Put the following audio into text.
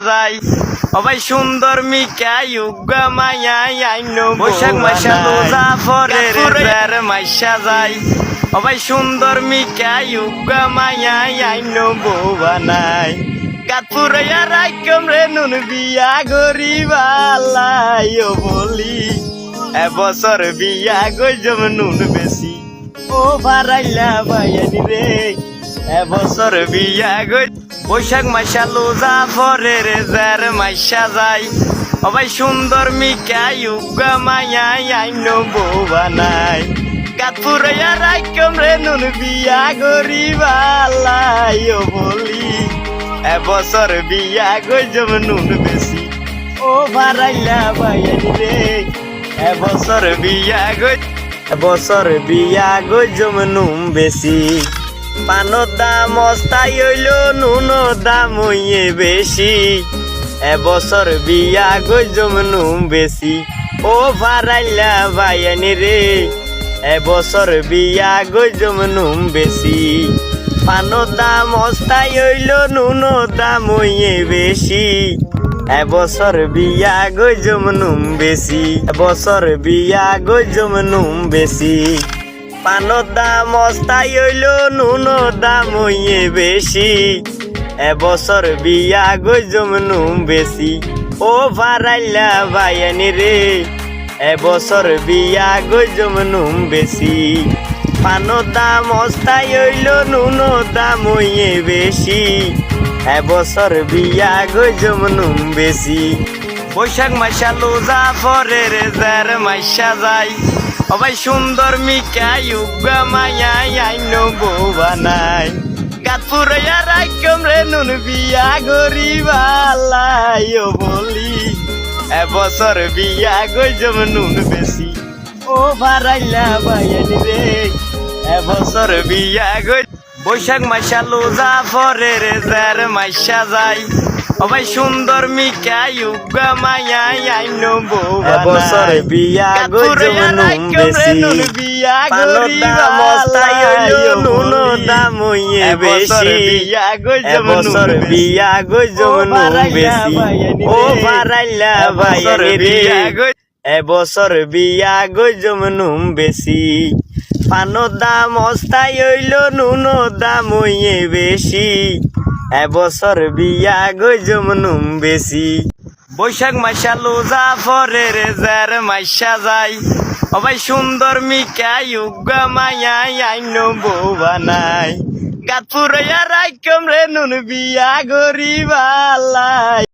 যাই। অবাই সুন্দর মিকা ইউগা মায়া আইনো বৈশাখ মাসা লোজা ফরে রে মাইশা যাই। অবাই সুন্দর মিকা ইউগা মায়া আইনো বৌবা নাই কাতুরাইয়া রাইকম রে নুন বিয়া গরিবালাই ও বলি এবছর বিয়া গজম নুন বেশি। ও ভারাইলা বাইয়ানি রে এবছর বিয়া গই বৈশাখ মাসা লোজা ফরে রে যার মাইশা যাই। অবাই সুন্দর মিকা ইউগা মায়া আইনো বৌবা নাই কাতুরাইয়া রাইকম রে নুন বিয়া গরিবালাই ও বলি। এবছর বিয়া গজম নুন বেশি। ও ভারাইলা বাইয়ানি রে। এবছর বিয়া গজ এবছর বিয়া গজম নুন বেশি। পানোর দাম অস্থায়ী হইল নুনোর দাম হইয়ে বেশি এবছর বিয়া গজম নুন বেশি ও ভারাইলা বাইয়ানি রে এবছর বিয়া গজম নুন বেশি পানোর দাম অস্থায়ী হইল নুনোর দাম হইয়ে বেশি এবছর বিয়া গজম নুম বেশি এবছর বিয়া গজম নুম বেশি পানোর দাম অস্থায়ী হইল নুনোর দাম হইয়ে বেশি। এবছর বিয়া গজম নুম বেশি। ও ভারাইলা বাইয়ানি রে, এবছর বিয়া গজম নুম বেশি। পানোর দাম অস্থায়ী হইল নুনোর দাম হইয়ে বেশি। এবছর বিয়া গজম নুম বেশি। বৈশাখ মাসা লোজা ফরে রে যার মাইশা যাই। অবাই সুন্দর মিকা ইউগা মায়া আইনো বৌবা নাই গাতুরাইয়া রাইকম রে নুন বিয়া গরিবালাই ও বলি। এবছর বিয়া গজম নুন বেশি। ও ভারাইলা বাইয়ানি রে। এবছর বিয়া গই বৈশাখ মাসা লোজা ফরে রে যার মাইশা যাই অবাই সুন্দর মিকা ইউগা মায়া আইনো বৌবা এবছর বিয়া গজম নুম বেশি। পানোর দাম অস্থায়ী হইল নুনোর দাম হইয়ে বেশি। বিয়া গজম নুম বেশি। ও বাইয়ানি রে। এবছর বিয়া গজম নুম বেশি। পানোর দাম অস্থায়ী হইল নুনোর দাম হইয়ে বেশি। এবছর বিয়া গজম নুম বেশি। বৈশাখ মাসা লোজা ফরে রে যার মাসা যাই অবাই সুন্দর মিকা ইউগা মায়াই আইন বৌবা নাই। গাতুরাইয়া রাইকম রে নুন বিয়া গরিবালাই